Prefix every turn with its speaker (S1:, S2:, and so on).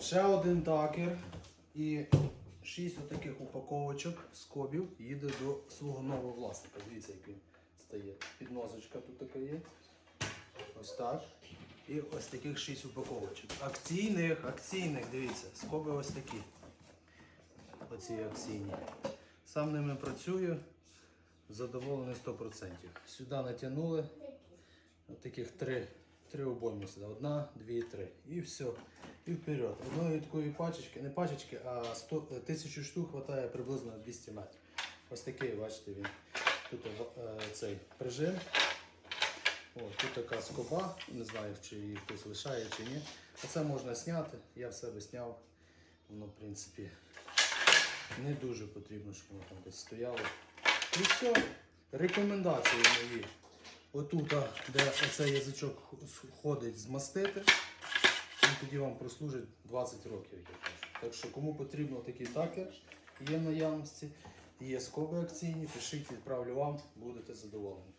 S1: Ще один такер і шість отаких упаковочок скобів їде до свого нового власника. Дивіться, як він стає. Підносочка тут така є. Ось так. І ось таких шість упаковочок. Акційних, акційних, дивіться, скоби ось такі. Оці акційні. Сам ними працюю, задоволений 100%. Сюди натягнули. Таких три, три обойми сюди. Одна, дві, три. І все. І вперед. Одної такої пачечки, не пачечки, а 100, е, тисячу штук вистачає приблизно 200 метрів. Ось такий, бачите, він. Тут е, цей прижим. О, тут така скоба, не знаю, чи її хтось лишає чи ні. А це можна зняти. Я в себе зняв. Воно, в принципі, не дуже потрібно, щоб воно там десь стояло. І все. Рекомендації мої. Отут, де оцей язичок ходить, змастити. Він тоді вам прослужить 20 років. Так що кому потрібно такий такер, є в наявності, є скоби акційні, пишіть, відправлю вам, будете задоволені.